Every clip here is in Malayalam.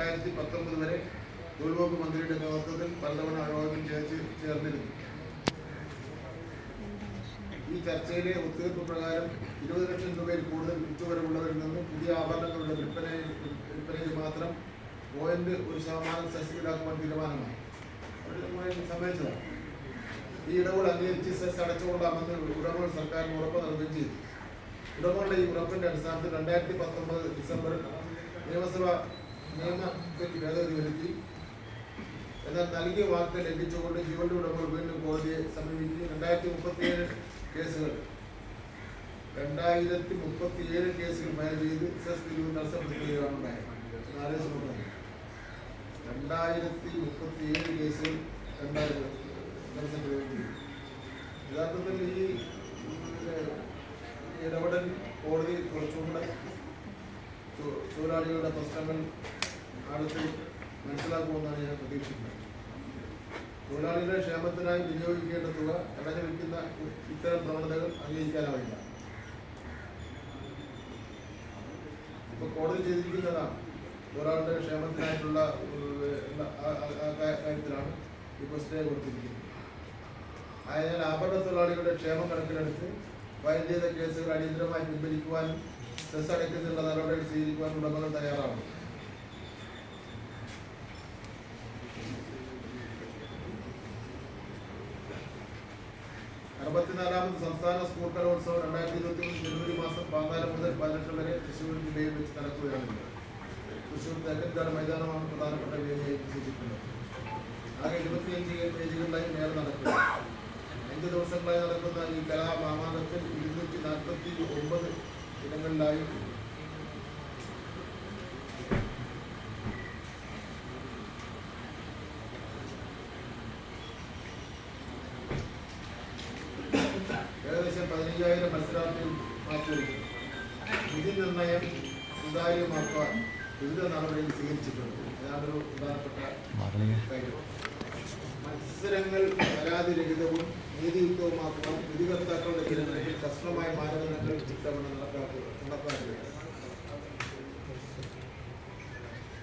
രണ്ടായിരത്തി പത്തൊമ്പത് വരെ തൊഴിൽ മന്ത്രിയുടെ നേതൃത്വത്തിൽ പലതവണ യോഗം ചേർച്ച് ചേർന്നിരുന്നു. ഈ ചർച്ചയിലെ ഒത്തുതീർപ്പ് പ്രകാരം ഇരുപത് ലക്ഷം രൂപയിൽ കൂടുതൽ വിറ്റുവരവുള്ളവരിൽ നിന്ന് പുതിയ ആഭരണങ്ങളുടെ വിൽപ്പന വിൽപ്പനയിൽ മാത്രം പോയിന്റ് ഒരു ശതമാനം സെസ് ഈടാക്കുവാൻ തീരുമാനമായി സമ്മതിച്ചതാണ് ഈ ഇടവുകൾ അംഗീകരിച്ച് സെസ് അടച്ചുകൊള്ളാമെന്ന് ഉടമകൾ സർക്കാരിന് ഉറപ്പ് നൽകുകയും ചെയ്തു. ഉടമകളുടെ ഈ ഉറപ്പിന്റെ അടിസ്ഥാനത്തിൽ രണ്ടായിരത്തി പത്തൊമ്പത് ഡിസംബറിൽ നിയമസഭ നിയമത്തിൽ ഭേദഗതി വരുത്തി എന്നാൽ നൽകിയ വാക്ക് ലംഘിച്ചുകൊണ്ട് ജീവന്റെ ഉടമകൾ വീണ്ടും കോടതിയെ സമീപിച്ച് രണ്ടായിരത്തി മുപ്പത്തിയേഴ് കേസുകൾ. രണ്ടായിരത്തി മുപ്പത്തിയേഴ് കേസുകൾ ഫയൽ ചെയ്ത് സെസ് പിരിവ് തടസ്സപ്പെടുത്തുകയാണ് ഉണ്ടായത്. രണ്ടായിരത്തി മുപ്പത്തിയേഴ് കേസുകൾ രണ്ടായിരത്തി തടസ്സപ്പെടുകയും യഥാർത്ഥത്തിൽ ഈ ഇടപെടൽ കോടതി കുറച്ചുകൂടെ തൊഴിലാളികളുടെ പ്രശ്നങ്ങൾ ആഴത്തിൽ മനസ്സിലാക്കുമെന്നാണ് ഞാൻ പ്രതീക്ഷിക്കുന്നത്. തൊഴിലാളികളുടെ ക്ഷേമത്തിനായി വിനിയോഗിക്കേണ്ട തുക അടഞ്ഞു വയ്ക്കുന്ന ഇത്തരം പ്രവണതകൾ അംഗീകരിക്കാനാവില്ല. ഇപ്പൊ കോടതി ചെയ്തിരിക്കുന്നതാണ്. ഒരാളുടെ ക്ഷേമത്തിനായിട്ടുള്ള കാര്യത്തിലാണ് ഇപ്പോൾ സ്റ്റേ കൊടുത്തിരിക്കുന്നത്. ആയതിനാൽ ആഭരണ തൊഴിലാളികളുടെ ക്ഷേമം കണക്കിലെടുത്ത് ഫയൽ ചെയ്ത കേസുകൾ അടിയന്തരമായി പിൻവലിക്കുവാനും സെസ് അടയ്ക്കുന്നതിനുള്ള നടപടികൾ സ്വീകരിക്കുവാനും ഉടമകൾ തയ്യാറാണ് അറുപത്തിനാലാമത് സംസ്ഥാന സ്കൂൾ കലോത്സവം രണ്ടായിരത്തി ഇരുപത്തി മൂന്ന് ജനുവരി മാസം പതിനാല് മുതൽ പതിനെട്ട് വരെ തൃശ്ശൂർ ജില്ലയിൽ വെച്ച് നടക്കുകയാണ് തൃശ്ശൂർ തേക്കൻകാട് മൈതാനമാണ് പ്രധാനപ്പെട്ട വേദിയായി വിശേഷിക്കുന്നത് ആകെ ഇരുപത്തിയഞ്ച് വേദികളിലായി മേള നടക്കും അഞ്ച് ദിവസങ്ങളായി നടക്കുന്ന ഈ കലാമാമാനത്തിൽ ഇരുന്നൂറ്റി നാൽപ്പത്തി ഒമ്പത് ഇനങ്ങളിലായി പതിനയ്യായിരം മത്സരാർത്ഥികൾ മാറ്റിവെക്കും വിധി നിർണയം സുതാര്യമാക്കാൻ വിവിധ നടപടികൾ സ്വീകരിച്ചിട്ടുണ്ട്. അതാണ് ഒരു പ്രധാനപ്പെട്ട കാര്യം. മത്സരങ്ങൾ പരാതിരഹിതവും നീതിയുക്തവുമാക്കാൻ വിധികർത്താക്കളുടെ തിരഞ്ഞെടുപ്പിൽ കർശനമായ മാനദണ്ഡങ്ങൾ ഇത്തവണ നടപ്പാക്കുക നടപ്പാക്കുക.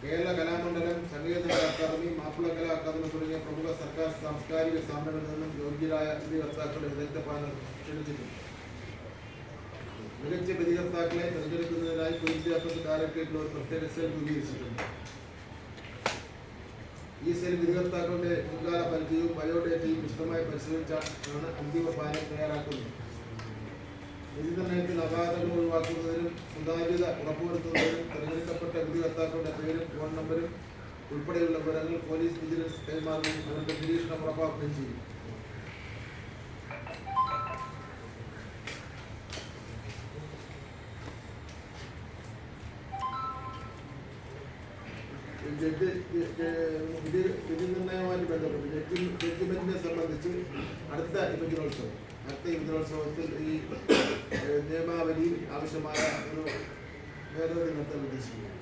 കേരള കലാമണ്ഡലം സംഗീത അക്കാദമി മാപ്പിള കലാ അക്കാദമി തുടങ്ങിയ പ്രമുഖ സർക്കാർ സാംസ്കാരിക സ്ഥാപനങ്ങളിൽ നിന്നും യോഗ്യരായ വിധികർത്താക്കളുടെ വിദഗ്ധ പാനൽ ക്ഷണിച്ചിട്ടുണ്ട്. മികച്ച വിധികർത്താക്കളെ തിരഞ്ഞെടുക്കുന്നതിനായി വിദ്യാഭ്യാസ ഡയറക്ടറേറ്റിൽ ഒരു പ്രത്യേക സെൽ രൂപീകരിച്ചിട്ടുണ്ട്. ഈ സെൽ വിധികർത്താക്കളുടെ മുൻകാല പരിചയവും ബയോഡേറ്റയും വിശദമായി പരിശോധിച്ചാണ് അന്തിമ പാനം തയ്യാറാക്കുന്നത്. വിധി നിർണയത്തിൽ അപാകതകൾ ഒഴിവാക്കുന്നതിനും സുതാര്യത ഉറപ്പുവരുത്തുന്നതിനും തിരഞ്ഞെടുക്കപ്പെട്ട വിധികർത്താക്കളുടെ പേരും ഫോൺ നമ്പരും ഉൾപ്പെടെയുള്ള വിവരങ്ങൾ പോലീസ് വിജിലൻസ് കൈമാറുകയും അവരുടെ നിരീക്ഷണം ഉറപ്പാക്കുകയും ചെയ്യും. ജഡ്ജ് വിധി നിർണയവുമായിട്ട് ബന്ധപ്പെട്ട്. ജഡ്ജി ജഡ്ജിമെന്റിനെ സംബന്ധിച്ച് അടുത്ത യുവജനോത്സവം അടുത്ത യുവജനോത്സവത്തിൽ ഈ ഏഹ്, നിയമാവലിയിൽ ആവശ്യമായ ഒരു ഭേദഗതി നടത്താൻ ഉദ്ദേശിക്കുന്നു.